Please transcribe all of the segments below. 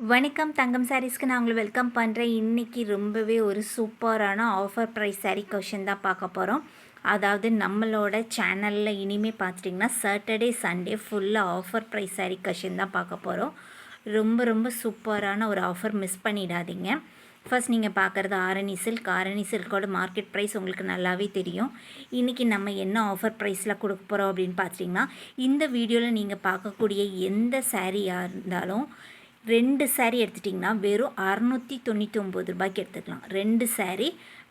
வணக்கம் தங்கம் சாரீஸ்க்கு நான் உங்களை வெல்கம் பண்ணுறேன் இன்றைக்கி ரொம்பவே ஒரு சூப்பரான ஆஃபர் ப்ரைஸ் சாரீ கொஷின் தான் பார்க்க போகிறோம் அதாவது நம்மளோட சேனலில் இனிமேல் பார்த்துட்டிங்கன்னா சாட்டர்டே சண்டே ஃபுல்லாக ஆஃபர் ப்ரைஸ் சாரீ கொஷின் தான் பார்க்க போகிறோம் ரொம்ப ரொம்ப சூப்பரான ஒரு ஆஃபர் மிஸ் பண்ணிடாதீங்க. ஃபர்ஸ்ட் நீங்கள் பார்க்குறது ஆரணி சில்க் ஆரணி சில்கோட மார்க்கெட் ப்ரைஸ் உங்களுக்கு நல்லாவே தெரியும். இன்றைக்கி நம்ம என்ன ஆஃபர் ப்ரைஸில் கொடுக்க போகிறோம் அப்படின்னு பார்த்துட்டிங்கன்னா இந்த வீடியோவில் நீங்கள் பார்க்கக்கூடிய எந்த சாரியாக இருந்தாலும் ரெண்டு சேரீ எடுத்துட்டிங்கன்னா வெறும் அறநூற்றி தொண்ணூற்றி ஒம்பது ரூபாய்க்கு எடுத்துக்கலாம். ரெண்டு சேரீ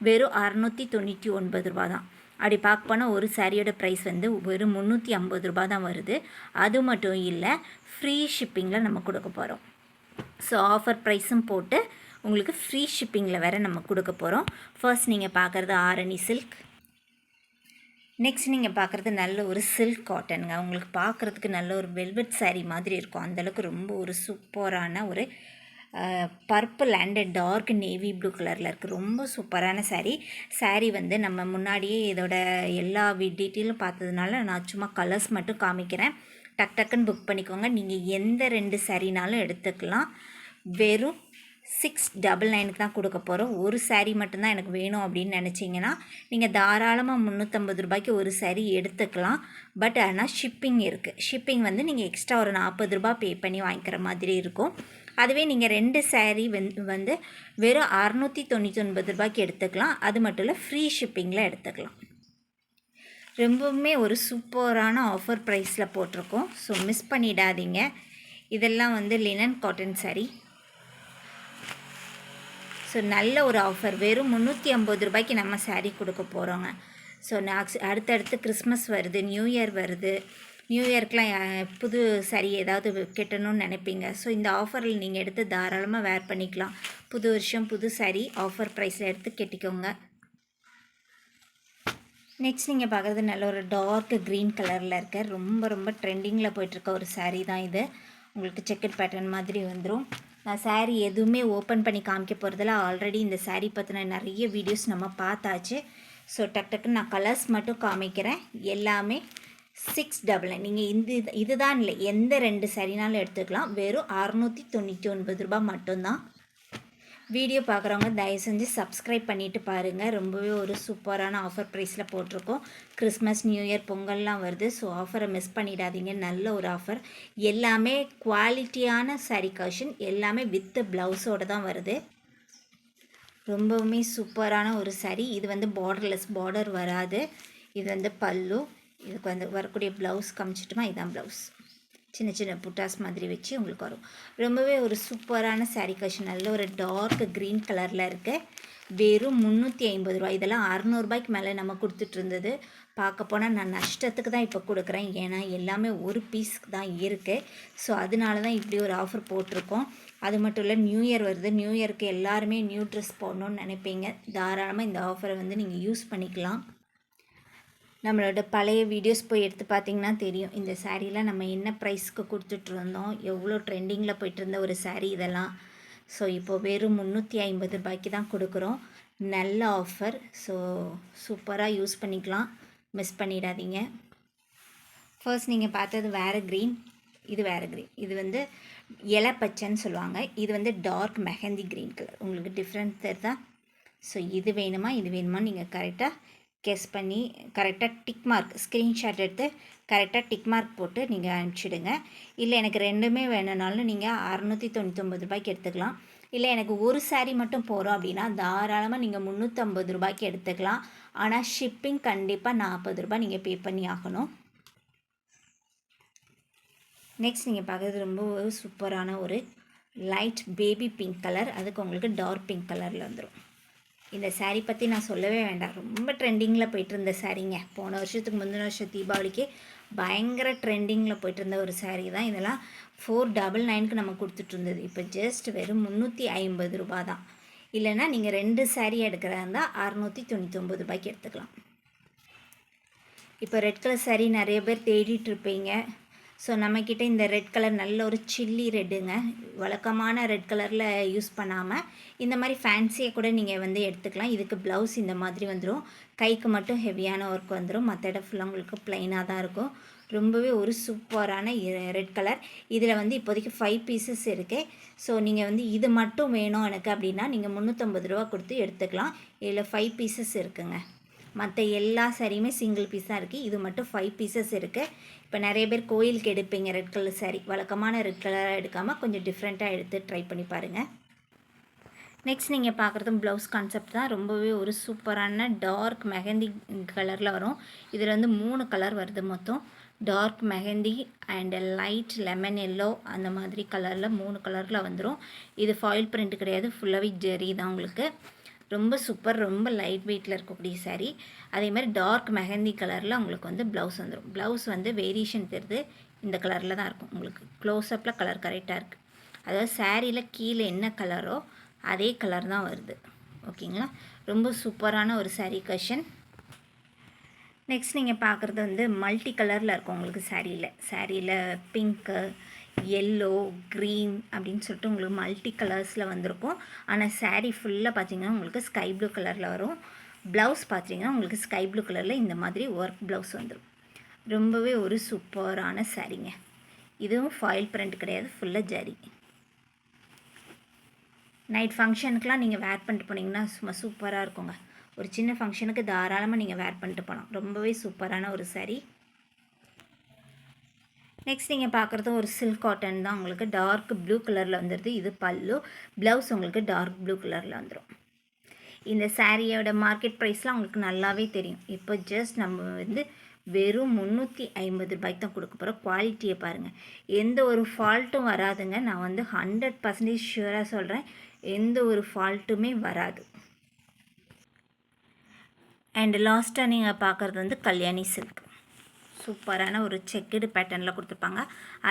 வெறும் அறநூற்றி தொண்ணூற்றி ஒன்பது ரூபா தான். அப்படி பார்க்க போனால் ஒரு சாரியோட ப்ரைஸ் வந்து வெறும் முந்நூற்றி ஐம்பது ரூபா தான் வருது. அது மட்டும் இல்லை ஃப்ரீ ஷிப்பிங்கில் நம்ம கொடுக்க போகிறோம் ஸோ ஆஃபர் ப்ரைஸும் போட்டு உங்களுக்கு ஃப்ரீ ஷிப்பிங்கில் வேறு நம்ம கொடுக்க போகிறோம் ஃபர்ஸ்ட் நீங்கள் பார்க்குறது ஆரணி சில்க் நெக்ஸ்ட் நீங்கள் பார்க்குறது நல்ல ஒரு சில்க் காட்டனுங்க உங்களுக்கு பார்க்குறதுக்கு நல்ல ஒரு வெல்வெட் saree மாதிரி இருக்கும். அந்தளவுக்கு ரொம்ப ஒரு சூப்பரான ஒரு purple and dark navy blue கலரில் இருக்குது ரொம்ப சூப்பரான saree. Saree வந்து நம்ம முன்னாடியே இதோட எல்லா டீட்டெயிலும் பார்த்ததுனால நான் சும்மா கலர்ஸ் மட்டும் காமிக்கிறேன். டக் டக்குன்னு புக் பண்ணிக்கோங்க. நீங்கள் எந்த ரெண்டு சாரீனாலும் எடுத்துக்கலாம். வெறும் சிக்ஸ் டபுள் நைனுக்கு தான் கொடுக்க போகிறோம் ஒரு சாரீ மட்டும்தான் எனக்கு வேணும் அப்படின்னு நினச்சிங்கன்னா நீங்கள் தாராளமாக முந்நூற்றம்பது ரூபாய்க்கு ஒரு சாரீ எடுத்துக்கலாம். பட் ஆனால் ஷிப்பிங் இருக்குது ஷிப்பிங் வந்து நீங்கள் எக்ஸ்ட்ரா ஒரு நாற்பது ரூபாய் பே பண்ணி வாங்கிக்கிற மாதிரி இருக்கும். அதுவே நீங்கள் ரெண்டு சேரீ வந்து வந்து வெறும் அறநூற்றி தொண்ணூற்றி ஒன்பது ரூபாய்க்கு எடுத்துக்கலாம். அது மட்டும் இல்லை ஃப்ரீ ஷிப்பிங்கில் எடுத்துக்கலாம். ரொம்பவுமே ஒரு சூப்பரான ஆஃபர் ப்ரைஸில் போட்டிருக்கோம். ஸோ மிஸ் பண்ணிடாதீங்க. இதெல்லாம் வந்து லினன் காட்டன் சாரீ ஸோ நல்ல ஒரு ஆஃபர் வெறும் முந்நூற்றி ஐம்பது ரூபாய்க்கு நம்ம சாரீ கொடுக்க போகிறோங்க ஸோ நெக்ஸ்ட் அடுத்தடுத்து கிறிஸ்மஸ் வருது நியூ இயர் வருது. நியூ இயர்க்கெலாம் புது saree ஏதாவது கட்டணும்னு நினைப்பீங்க. ஸோ இந்த ஆஃபரில் நீங்கள் எடுத்து தாராளமாக வேர் பண்ணிக்கலாம். புது வருஷம் புது saree ஆஃபர் ப்ரைஸில் எடுத்து கட்டிக்கோங்க. நெக்ஸ்ட் நீங்கள் பார்க்குறது நல்ல ஒரு டார்க் க்ரீன் கலரில் இருக்க ரொம்ப ரொம்ப ட்ரெண்டிங்கில் போயிட்டுருக்க ஒரு சாரீ தான் இது. உங்களுக்கு செக்கட் பேட்டர்ன் மாதிரி வந்துடும் நான் saree எதுவுமே ஓப்பன் பண்ணி காமிக்க போகிறதில்ல ஆல்ரெடி இந்த saree பற்றின நிறைய வீடியோஸ் நம்ம பார்த்தாச்சு. ஸோ டக் டக்குன்னு நான் கலர்ஸ் மட்டும் காமிக்கிறேன். எல்லாமே சிக்ஸ் டபுள் நைன் நீங்கள் இந்த இது- இதுதான் இல்லை எந்த ரெண்டு சரினாலும் எடுத்துக்கலாம். வெறும் அறநூற்றி தொண்ணூற்றி ஒன்பது ரூபாய் மட்டும்தான். வீடியோ பார்க்குறவங்க தயவு செஞ்சு சப்ஸ்கிரைப் பண்ணிவிட்டு பாருங்கள் ரொம்பவே ஒரு சூப்பரான ஆஃபர் ப்ரைஸில் போட்டிருக்கோம். கிறிஸ்மஸ் நியூ இயர் பொங்கல்லாம் வருது. ஸோ ஆஃபரை மிஸ் பண்ணிடாதீங்க. நல்ல ஒரு ஆஃபர் எல்லாமே குவாலிட்டியான saree கஷன் எல்லாமே வித்து ப்ளவுஸோடு தான் வருது. ரொம்பவுமே சூப்பரான ஒரு saree. இது வந்து பார்டர்லெஸ் பார்டர் வராது. இது வந்து பல்லு. இதுக்கு வந்து வரக்கூடிய ப்ளவுஸ் காமிச்சிட்டுமா? இதுதான் ப்ளவுஸ் சின்ன சின்ன புட்டாஸ் மாதிரி வச்சு உங்களுக்கு வரும். ரொம்பவே ஒரு சூப்பரான சாரீ கஷன் நல்ல ஒரு டார்க் க்ரீன் கலரில் இருக்க வெறும் முந்நூற்றி ஐம்பது ரூபா இதெல்லாம் அறநூறுபாய்க்கு மேலே நம்ம கொடுத்துட்டு இருந்தது. பார்க்க போனால் நான் நஷ்டத்துக்கு தான் இப்போ கொடுக்குறேன். ஏன்னா எல்லாமே ஒரு பீஸ்க்கு தான் இருக்குது ஸோ அதனால தான் இப்படி ஒரு ஆஃபர் போட்டிருக்கோம். அது மட்டும் இல்லை நியூ இயர் வருது. நியூ இயருக்கு எல்லாருமே நியூ ட்ரெஸ் போடணும்னு நினைப்பீங்க. தாராளமாக இந்த ஆஃபரை வந்து நீங்கள் யூஸ் பண்ணிக்கலாம். நம்மளோட பழைய வீடியோஸ் போய் எடுத்து பார்த்தீங்கன்னா தெரியும். இந்த சாரீலாம் நம்ம என்ன ப்ரைஸ்க்கு கொடுத்துட்ருந்தோம் எவ்வளோ ட்ரெண்டிங்கில் போயிட்டு இருந்த ஒரு சாரீ இதெல்லாம். ஸோ இப்போ வெறும் முந்நூற்றி ஐம்பது ரூபாய்க்கு தான் கொடுக்குறோம். நல்ல ஆஃபர் ஸோ சூப்பராக யூஸ் பண்ணிக்கலாம். மிஸ் பண்ணிடாதீங்க. ஃபர்ஸ்ட் நீங்கள் பார்த்தது வேறு க்ரீன் இது வேறு க்ரீன் இது வந்து இலை பச்சைன்னு சொல்லுவாங்க. இது வந்து டார்க் மெஹந்தி க்ரீன் கலர் உங்களுக்கு டிஃப்ரெண்ட் தெரியுதா ஸோ இது வேணுமா இது வேணுமா நீங்கள் கரெக்டாக கெஸ் பண்ணி கரெக்டாக டிக் மார்க் ஸ்க்ரீன்ஷாட் எடுத்து கரெக்டாக டிக் மார்க் போட்டு நீங்கள் அனுப்பிச்சிடுங்க. இல்லை எனக்கு ரெண்டுமே வேணும்னாலும் நீங்கள் அறநூற்றி தொண்ணூற்றொம்பது ரூபாய்க்கு எடுத்துக்கலாம். இல்லை எனக்கு ஒரு saree மட்டும் போகிறோம் அப்படின்னா தாராளமாக நீங்கள் முந்நூற்றம்பது ரூபாய்க்கு எடுத்துக்கலாம். ஆனால் ஷிப்பிங் கண்டிப்பாக நாற்பது ரூபாய் நீங்கள் பே பண்ணி ஆகணும். நெக்ஸ்ட் நீங்கள் பார்க்குறது ரொம்ப சூப்பரான ஒரு லைட் பேபி பிங்க் கலர் அதுக்கு உங்களுக்கு டார்க் பிங்க் கலரில் வந்துடும் இந்த சாரீ பற்றி நான் சொல்லவே வேண்டாம். ரொம்ப ட்ரெண்டிங்கில் போயிட்டு இருந்த சாரீங்க போன வருஷத்துக்கு முந்தின வருஷம் தீபாவளிக்கு பயங்கர ட்ரெண்டிங்கில் போயிட்டு இருந்த ஒரு சாரீ தான். இதெல்லாம் ஃபோர் டபுள் நைனுக்கு நம்ம கொடுத்துட்டு இருந்தது. இப்போ ஜஸ்ட் வெறும் முந்நூற்றி ஐம்பது ரூபா தான். இல்லைன்னா நீங்கள் ரெண்டு சாரீ எடுக்கிறதா இருந்தால் அறநூற்றி தொண்ணூற்றி ரூபாய்க்கு எடுத்துக்கலாம். இப்போ ரெட் கலர் சாரீ நிறைய பேர் தேடிட்டு இருப்பீங்க. ஸோ நம்மக்கிட்ட இந்த ரெட் கலர் நல்ல ஒரு சில்லி ரெட்டுங்க வழக்கமான ரெட் கலரில் யூஸ் பண்ணாமல் இந்த மாதிரி ஃபேன்சியை கூட நீங்கள் வந்து எடுத்துக்கலாம். இதுக்கு ப்ளவுஸ் இந்த மாதிரி வந்துடும் கைக்கு மட்டும் ஹெவியான ஒர்க் வந்துடும் மற்ற இடம் ஃபுல்லாக உங்களுக்கு ப்ளைனாக தான் இருக்கும். ரொம்பவே ஒரு சூப்பரான ரெட் கலர் இதில் வந்து இப்போதைக்கு ஃபைவ் பீசஸ் இருக்குது ஸோ நீங்கள் வந்து இது மட்டும் வேணும் எனக்கு அப்படின்னா நீங்கள் முந்நூற்றம்பது ரூபா கொடுத்து எடுத்துக்கலாம். இதில் ஃபைவ் பீசஸ் இருக்குங்க. மற்ற எல்லா சாரியுமே சிங்கிள் பீஸாக இருக்குது இது மட்டும் ஃபைவ் பீசஸ் இருக்குது இப்போ நிறைய பேர் கோயிலுக்கு எடுப்பீங்க. ரெட் கலர் சாரி வழக்கமான ரெட் கலராக எடுக்காமல் கொஞ்சம் டிஃப்ரெண்ட்டாக எடுத்து ட்ரை பண்ணி பாருங்கள் நெக்ஸ்ட் நீங்கள் பார்க்குறதும் ப்ளவுஸ் கான்செப்ட் தான். ரொம்பவே ஒரு சூப்பரான டார்க் மெஹந்தி கலரில் வரும். இதில் வந்து மூணு கலர் வருது மொத்தம். Dark mehndi and light lemon yellow அந்த மாதிரி கலரில் மூணு கலரில் வந்துடும் இது ஃபாயில் பிரிண்ட் கிடையாது. ஃபுல்லாகவே ஜெரி தான் உங்களுக்கு. ரொம்ப சூப்பர் ரொம்ப லைட் வெயிட்டில் இருக்கக்கூடிய சாரீ அதே மாதிரி டார்க் மெஹந்தி கலரில் உங்களுக்கு வந்து ப்ளவுஸ் வந்துடும் ப்ளவுஸ் வந்து வேரியேஷன் தெரியுது இந்த கலரில் தான் இருக்கும். உங்களுக்கு க்ளோஸ்அப்பில் கலர் கரெக்டாக இருக்குது அதாவது சாரியில் கீழே என்ன கலரோ அதே கலர் தான் வருது. ஓகேங்களா ரொம்ப சூப்பரான ஒரு சாரீ கஷன் நெக்ஸ்ட் நீங்கள் பார்க்குறது வந்து மல்டி கலரில் இருக்கும் உங்களுக்கு சாரியில் சாரியில் பிங்க்கு எல்லோ க்ரீன் அப்படின்னு சொல்லிட்டு உங்களுக்கு மல்டி கலர்ஸில் வந்திருக்கும். ஆனால் சாரீ ஃபுல்லாக பார்த்தீங்கன்னா உங்களுக்கு ஸ்கை ப்ளூ கலரில் வரும். ப்ளவுஸ் பார்த்தீங்கன்னா உங்களுக்கு ஸ்கை ப்ளூ கலரில் இந்த மாதிரி ஒர்க் ப்ளவுஸ் வந்துடும் ரொம்பவே ஒரு சூப்பரான சாரீங்க இதுவும் ஃபாயில் பிரிண்ட் கிடையாது ஃபுல்லாக ஜரி நைட் ஃபங்க்ஷனுக்குலாம் நீங்கள் வேர் பண்ணிட்டு போனீங்கன்னா சும்மா சூப்பராக இருக்குங்க. ஒரு சின்ன ஃபங்க்ஷனுக்கு தாராளமாக நீங்கள் வேர் பண்ணிட்டு போகலாம் ரொம்பவே சூப்பரான ஒரு சாரீ நெக்ஸ்ட் நீங்கள் பார்க்குறது ஒரு சில்க் காட்டன் தான். உங்களுக்கு டார்க் ப்ளூ கலரில் வந்துடுது இது பல்லு. ப்ளவுஸ் உங்களுக்கு டார்க் ப்ளூ கலரில் வந்துடும் இந்த சாரியோட மார்க்கெட் ப்ரைஸ்லாம் உங்களுக்கு நல்லாவே தெரியும். இப்போ ஜஸ்ட் நம்ம வந்து வெறும் முந்நூற்றி ஐம்பது ரூபாய்க்கு தான் கொடுக்க போகிறோம் குவாலிட்டியை பாருங்கள் எந்த ஒரு ஃபால்ட்டும் வராதுங்க. நான் வந்து ஹண்ட்ரட் பர்சன்டேஜ் ஷூராக சொல்கிறேன் எந்த ஒரு ஃபால்ட்டுமே வராது. அண்ட் லாஸ்ட்டாக நீங்கள் பார்க்குறது வந்து கல்யாணி சில்க் சூப்பரான ஒரு செக்குடு பேட்டர்னில் கொடுத்துருப்பாங்க.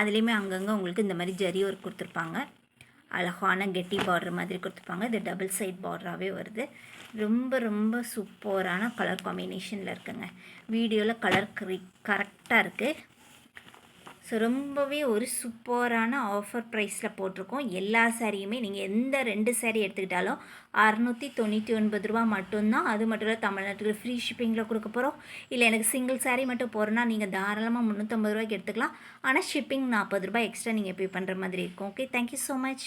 அதுலேயுமே அங்கங்கே உங்களுக்கு இந்த மாதிரி ஜரி ஒர்க் கொடுத்துருப்பாங்க. அழகான கெட்டி பார்டர் மாதிரி கொடுத்துருப்பாங்க. இது டபுள் சைட் பார்டராகவே வருது. ரொம்ப ரொம்ப சூப்பரான கலர் காம்பினேஷனில் இருக்குங்க. வீடியோவில் கலர் கரெக்டாக இருக்குது ஸோ ரொம்பவே ஒரு சூப்பரான ஆஃபர் ப்ரைஸில் போட்டிருக்கோம். எல்லா சாரியுமே நீங்கள் எந்த ரெண்டு சாரீ எடுத்துக்கிட்டாலும் அறநூற்றி தொண்ணூற்றி ஒன்பது ரூபா மட்டும்தான். அது மட்டும் இல்லை தமிழ்நாட்டுக்கு ஃப்ரீ ஷிப்பிங்கில் கொடுக்க போகிறோம் இல்லை எனக்கு சிங்கிள் சாரீ மட்டும் போகிறோன்னா நீங்கள் தாராளமாக முந்நூற்றம்பது ரூபாய்க்கு எடுத்துக்கலாம். ஆனால் ஷிப்பிங் நாற்பது ரூபாய் எக்ஸ்ட்ரா நீங்கள் பே பண்ணுற மாதிரி இருக்கும். Okay thank you so much